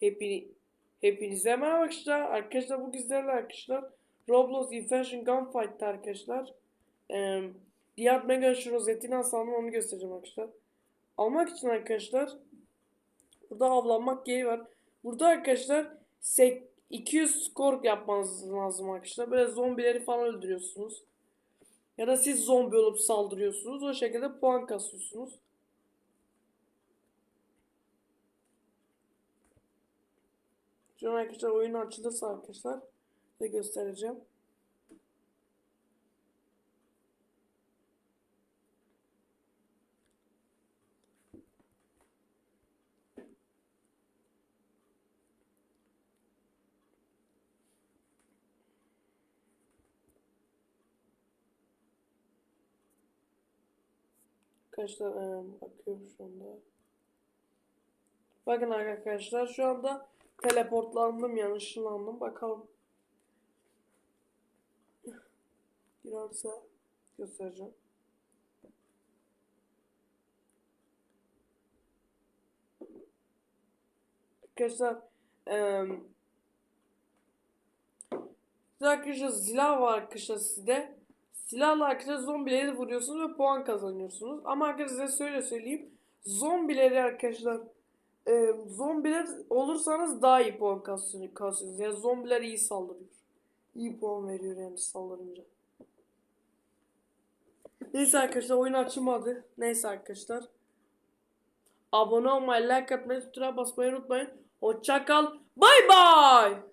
Hepini, hepinize merhaba arkadaşlar. Arkadaşlar bu güzel arkadaşlar. Roblox Invention Gunfight'ta arkadaşlar. Ee, Diğer Mega şu rozetini asalım onu göstereceğim arkadaşlar. Almak için arkadaşlar burada avlanmak gereği var. Burada arkadaşlar sek 200 skor yapmanız lazım arkadaşlar. Böyle zombileri falan öldürüyorsunuz. Ya da siz zombi olup saldırıyorsunuz. O şekilde puan kasıyorsunuz. An arkadaşlar oyun açılırsa arkadaşlar size göstereceğim. Arkadaşlar bakıyorum şu anda. Bakın arkadaşlar şu anda teleportlandım yani ışınlandım. Bakalım. Girerse göstereceğim. Arkadaşlar size arkadaşlar silah var arkadaşlar sizde. Silahla arkadaşlar zombileri vuruyorsunuz ve puan kazanıyorsunuz. Ama arkadaşlar size şöyle söyleyeyim. Zombileri arkadaşlar e, zombiler olursanız daha iyi puan kasıyorsunuz. Yani zombiler iyi saldırıyor. İyi puan veriyor yani saldırınca. Neyse arkadaşlar oyun açılmadı. Neyse arkadaşlar. Abone olmayı, like atmayı, tutura basmayı unutmayın. Hoşçakal. Bay bay.